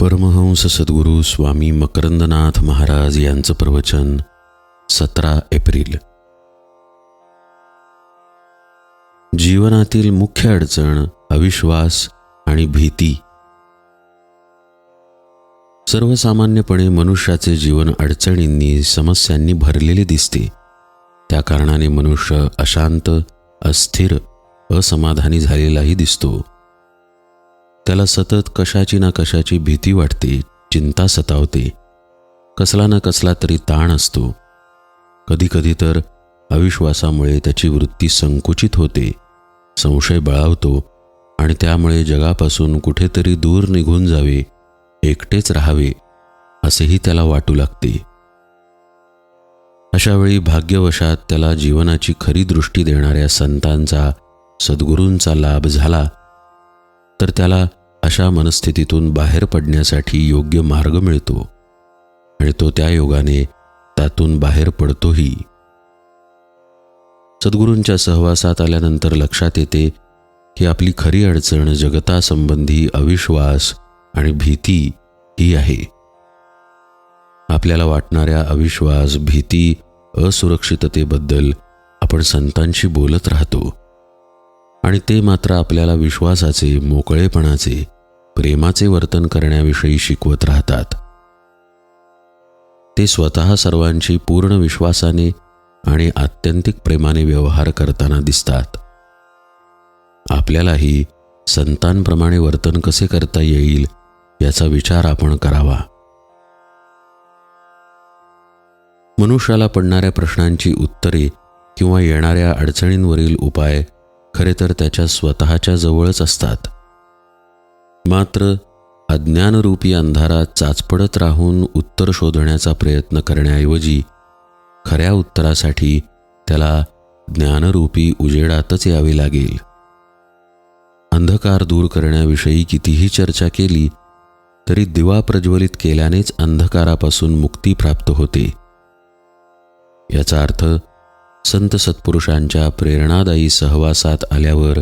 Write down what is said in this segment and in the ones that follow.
परमहंस सद्गुरू स्वामी मकरंदनाथ महाराज यांचं प्रवचन सतरा एप्रिल. जीवनातील मुख्य अडचण अविश्वास आणि भीती. सर्वसामान्यपणे मनुष्याचे जीवन अडचणींनी समस्यांनी भरलेले दिसते. त्या कारणाने मनुष्य अशांत अस्थिर असमाधानी झालेलाही दिसतो. त्याला सतत कशाची ना कशाची भीती वाटते चिंता सतावते. कसला ना कसला तरी ताण असतो. कधीकधी तर अविश्वासामुळे त्याची वृत्ती संकुचित होते. संशय बळावतो आणि त्यामुळे जगापासून कुठेतरी दूर निघून जावे एकटेच राहावे असेही त्याला वाटू लागते. अशावेळी भाग्यवशात त्याला जीवनाची खरी दृष्टी देणाऱ्या संतांचा सद्गुरूंचा लाभ झाला. तर त्याला अशा मनस्थितीतून बाहेर पडण्यासाठी योग्य मार्ग मिळतो आणि तो त्या योगाने त्यातून बाहेर पडतोही. सद्गुरूंच्या सहवासात आल्यानंतर लक्षात येते की आपली खरी अडचण जगतासंबंधी अविश्वास आणि भीती ही आहे. आपल्याला वाटणाऱ्या अविश्वास भीती असुरक्षिततेबद्दल आपण संतांशी बोलत राहतो. आणि ते मात्र आपल्याला विश्वासाचे मोकळेपणाचे प्रेमाचे वर्तन करण्याविषयी शिकवत राहतात. ते स्वतः सर्वांची पूर्ण विश्वासाने आणि आत्यंतिक प्रेमाने व्यवहार करताना दिसतात. आपल्यालाही संतांप्रमाणे वर्तन कसे करता येईल याचा विचार आपण करावा. मनुष्याला पडणाऱ्या प्रश्नांची उत्तरे किंवा येणाऱ्या अडचणींवरील उपाय खरे तर त्याच्या स्वतःच्या जवळच असतात. मात्र अज्ञानरूपी अंधारात चाचपडत राहून उत्तर शोधण्याचा प्रयत्न करण्याऐवजी खऱ्या उत्तरासाठी त्याला ज्ञानरूपी उजेडातच यावे लागेल. अंधकार दूर करण्याविषयी कितीही चर्चा केली तरी दिवा प्रज्वलित केल्यानेच अंधकारापासून मुक्ती प्राप्त होते. याचा अर्थ संत सत्पुरुषांच्या प्रेरणादायी सहवासात आल्यावर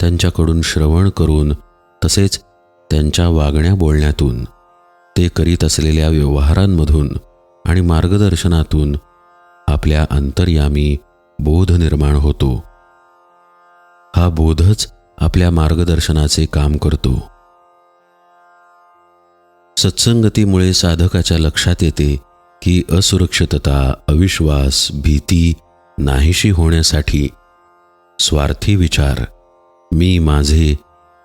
त्यांच्याकडून श्रवण करून तसेच त्यांच्या वागण्या बोलण्यातून ते करीत असलेल्या व्यवहारांमधून आणि मार्गदर्शनातून आपल्या अंतर्यामी बोध निर्माण होतो. हा बोधच आपल्या मार्गदर्शनाचे काम करतो. सत्संगतीमुळे साधकाच्या लक्षात येते की असुरक्षितता अविश्वास भीती नाहीशी होण्यासाठी स्वार्थी विचार मी माझे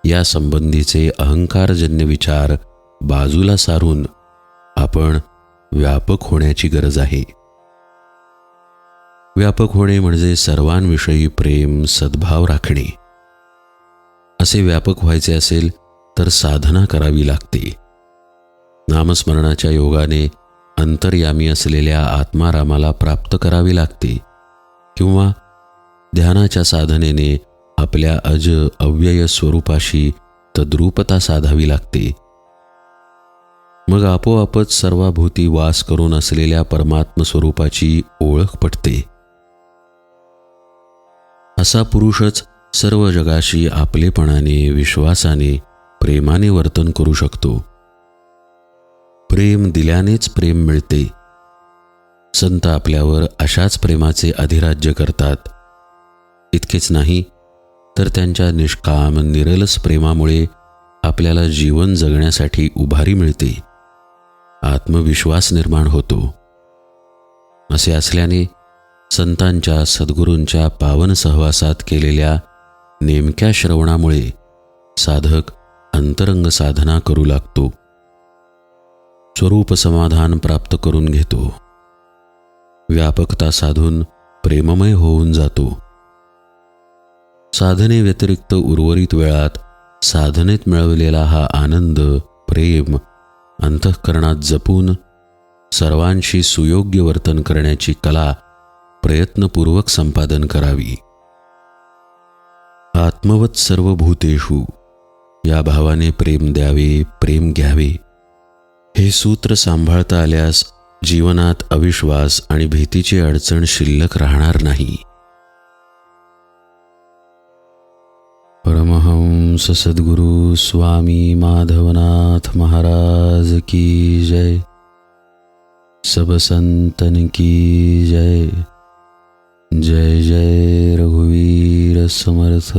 या संबंधीचे अहंकारजन्य विचार बाजूला सारून आपण व्यापक होण्याची गरज आहे. व्यापक होणे म्हणजे सर्वांविषयी प्रेम सद्भाव राखणे. असे व्यापक व्हायचे असेल तर साधना करावी लागते. नामस्मरणाच्या योगाने अंतर्यामी असलेल्या आत्मारामाला प्राप्त करावी लागते. किंवा ध्यानाच्या साधनेने आपल्या अज अव्यय स्वरूपाशी तद्रूपता साधावी लागते. मग आपोआपच सर्वाभूती वास करून असलेल्या परमात्म स्वरूपाची ओळख पटते. असा पुरुषच सर्व जगाशी आपलेपणाने विश्वासाने प्रेमाने वर्तन करू शकतो. प्रेम दिल्यानेच प्रेम मिळते. संत आपल्यावर अशाच प्रेमाचे अधिराज्य करतात. इतकेच नाही तर त्यांच्या निष्काम निरलस प्रेमामुळे आपल्याला जीवन जगण्यासाठी उभारी मिळते. आत्मविश्वास निर्माण होतो. असे असल्याने संतांच्या सद्गुरूंच्या पावन सहवासात केलेल्या नेमक्या श्रवणामुळे साधक अंतरंग साधना करू लागतो. स्वरूप समाधान प्राप्त करून घेतो. व्यापकता साधून प्रेममय होऊन जातो. साधने व्यतिरिक्त उर्वरित वेळात साधनेत मिळवलेला हा आनंद प्रेम अंतःकरणात जपून सर्वांशी सुयोग्य वर्तन करण्याची कला प्रयत्नपूर्वक संपादन करावी. आत्मवत सर्व भूतेषु या भावाने प्रेम द्यावे प्रेम घ्यावे हे सूत्र सांभाळता आल्यास जीवनात अविश्वास आणि भीतीची अडचण शिल्लक राहणार नाही. परमहंस परमहंस सद्गुरु स्वामी माधवनाथ महाराज की जय. सब संतन की जय. जय जय रघुवीर समर्थ.